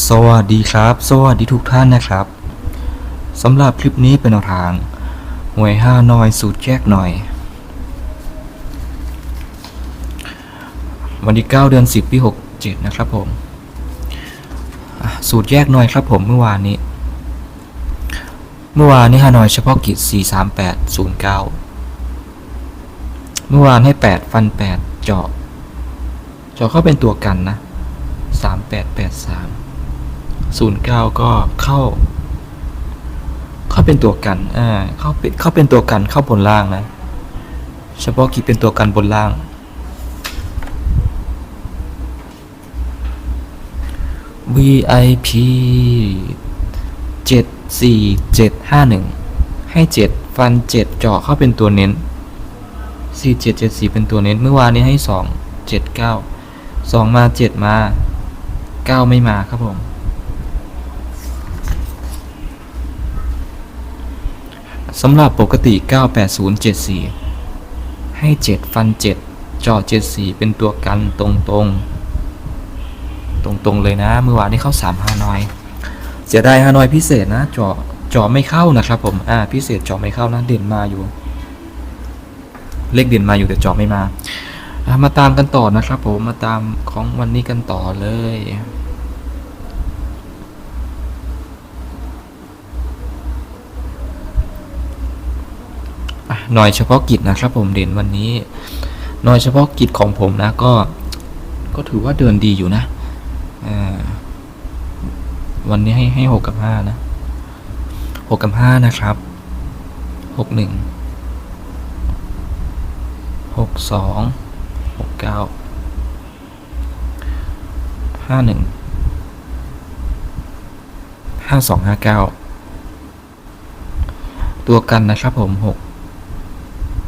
สวัสดีครับ สวัสดีทุกท่านนะครับสำหรับคลิปนี้เป็นแนวทางหวยห้าน้อยสูตรแยกหน่อย วันที่ 9 เดือน 10 ปี 67 นะครับผม สูตรแยกหน่อยครับผมเมื่อวานนี้ เมื่อวานนี้ฮานอยเฉพาะกิจ 43809 เมื่อวานให้ 8 ฟัน 8 เจาะ เจาะเข้าเป็นตัวกันนะ 3883 09 ก็เข้า เข้าเป็นตัวกัน อ่า เข้าเป็นเข้าเป็นตัวกันเข้าบนล่างนะ เฉพาะกิจเป็นตัวกันบนล่าง VIP 74751 ให้ 7 ฟัน 7 เจาะเข้าเป็นตัวเน้น 4774 เป็นตัวเน้น เมื่อวานนี้ให้ 2 79 2 มา 7 มา 9 ไม่มาครับผม สำหรับปกติ 98074 ให้ 7 ฟัน 7จาะ74 เป็นตัวกันตรงตรงตรงตรงเลยนะ เมื่อวานนี้เข้า 3 ฮานอย เสียดายฮานอยพิเศษนะจาะเจาะไม่เข้านะครับผม อ่า พิเศษจาะไม่เข้านะ เด่นมาอยู่ เลขเด่นมาอยู่แต่จาะไม่มา มาตามกันต่อนะครับผม มาตามของวันนี้กันต่อเลย หน่อยเฉพาะกิจนะครับผมเด่นวันนี้หน่อยเฉพาะกิจของผมนะก็ก็ถือว่าเดินดีอยู่นะวันนี้ให้ให้หกกับห้านะหกกับห้านะครับหกหนึ่งหกสองหกเก้าห้าหนึ่งห้าสองห้าเก้าตัวกันนะครับผมหก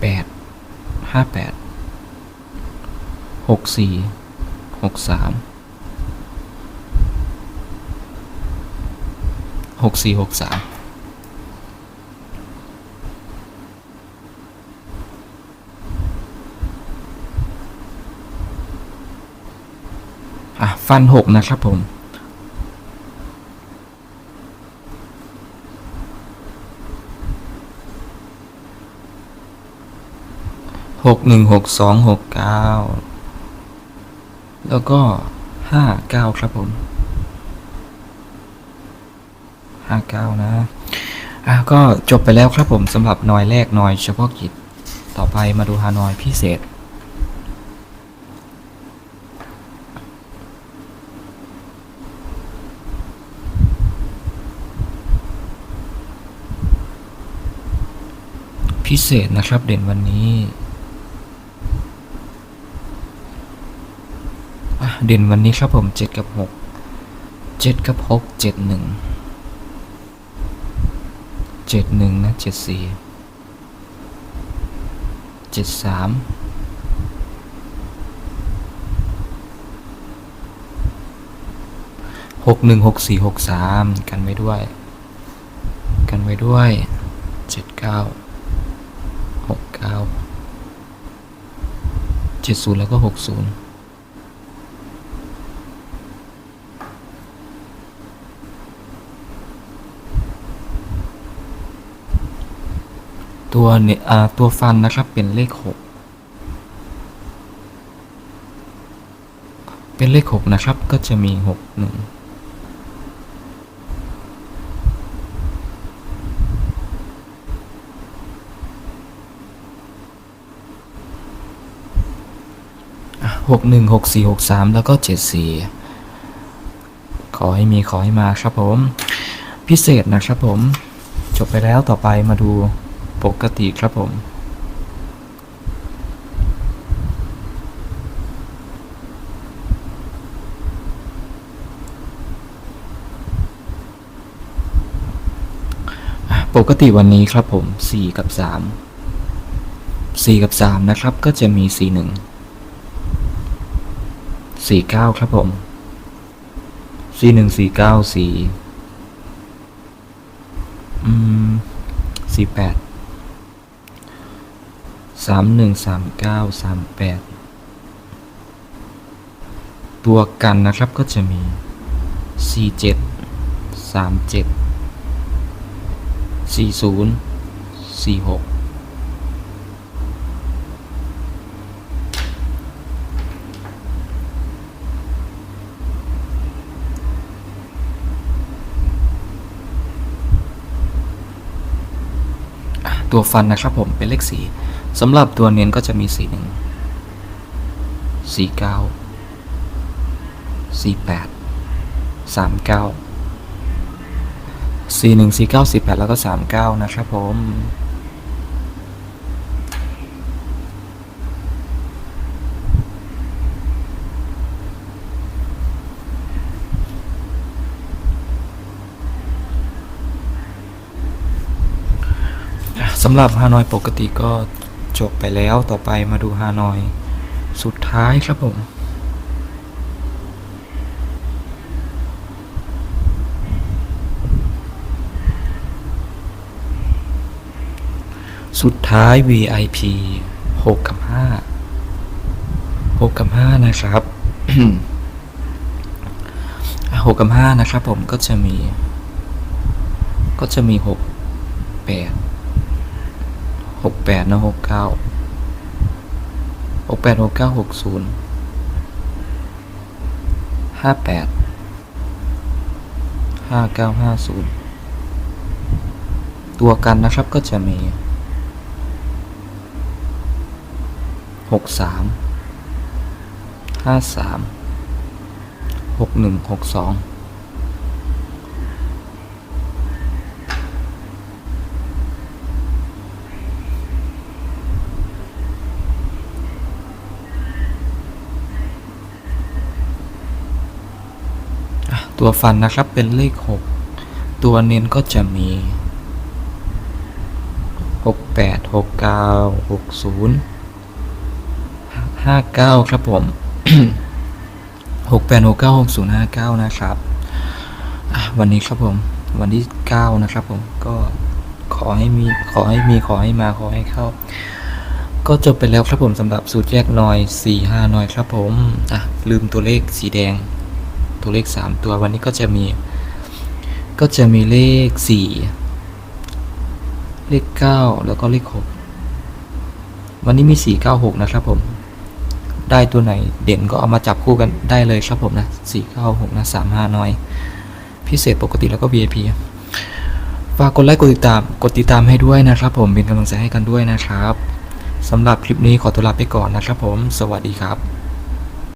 แปดห้าแปดหกสี่หกสามหกสี่หกสามอะฟันหกนะครับผม หกหนึ่งหกสองหกเก้าแล้วก็ห้าเก้าครับผมห้าเก้านะอะก็จบไปแล้วครับผมสำหรับหน่อยแรกหน่อยเฉพาะกิจต่อไปมาดูฮานอยพิเศษ พิเศษนะครับเด่นวันนี้อะ เด่นวันนี้ครับผมเจ็ดกับหกเจ็ดกับหกเจ็ดหนึ่งเจ็ดหนึ่งนะเจ็ดสี่เจ็ดสามหกหนึ่งหกสี่หกสามกันไว้ด้วย กันไว้ด้วยเจ็ดเก้าหกเก้าเจ็ดศูนย์แล้วก็หกศูนย์ ตัวเนี่ยตัวฟันนะครับเป็นเลขหกเป็นเลขหกนะครับก็จะมีหกหนึ่งหกหนึ่งหกสี่หกสามแล้วก็เจ็ดสี่ขอให้มีขอให้มาครับผม พิเศษนะครับผม จบไปแล้วต่อไปมาดู ปกติครับผม ปกติวันนี้ครับผมสี่กับสามสี่กับสามนะครับ ก็จะมีสี่หนึ่งสี่เก้าครับผมสี่หนึ่งสี่เก้าสี่อืมสี่แปด สามหนึ่งสามเก้าสามแปดตัวกันนะครับก็จะมีสี่เจ็ดสามเจ็ดสี่ศูนย์สี่หกตัวฟันนะครับผมเป็นเลขสี่ สำหรับตัวเน้นก็จะมีสีหนึ่งสี่เก้าสี่แปดสามเก้าสี่หนึ่งสี่เก้าสี่แปดแล้วก็สามเก้านะครับผมสำหรับฮานอยปกติก็ จบไปแล้วต่อไปมาดูฮานอย สุดท้ายครับผม สุดท้าย VIP 6กับ5 6กับ5นะครับ6กับ5นะครับผมก็จะมี ก็จะมี 6 8 หกแปดนะหกเก้าหกแปดหกเก้าหกศูนย์ห้าแปดห้าเก้าห้าศูนย์ตัวกันนะครับก็จะมีหกสามห้าสามหกหนึ่งหกสอง อะ ตัวฟันนะครับเป็นเลข 6 ตัวเน้นก็จะมี 6 8 6 9 6 0 5 9 ครับผม 6 8 6 9 6 0 5 9 นะครับวันนี้ครับผมวันที่ 9 นะครับผมก็ขอให้มีขอให้มีขอให้มาขอให้เข้า ก็จบไปแล้วครับผมสำหรับสูตรแยกหน่อย 4 5หน่อยครับผม อะ ลืมตัวเลขสีแดง ตัวเลขสามตัววันนี้ก็จะมี ก็จะมีเลขสี่เลขเก้าแล้วก็เลขหกวันนี้มีสี่เก้าหกนะครับผม ได้ตัวไหนเด่นก็เอามาจับคู่กันได้เลยครับผมนะสี่เก้าหกนะสามห้าน้อย พิเศษปกติแล้วก็ VIP ฝากกดไลค์กดติดตามกดติดตามให้ด้วยนะครับผมเป็นกำลังใจให้กันด้วยนะครับสำหรับคลิปนี้ขอตัวลาไปก่อนนะครับผม สวัสดีครับ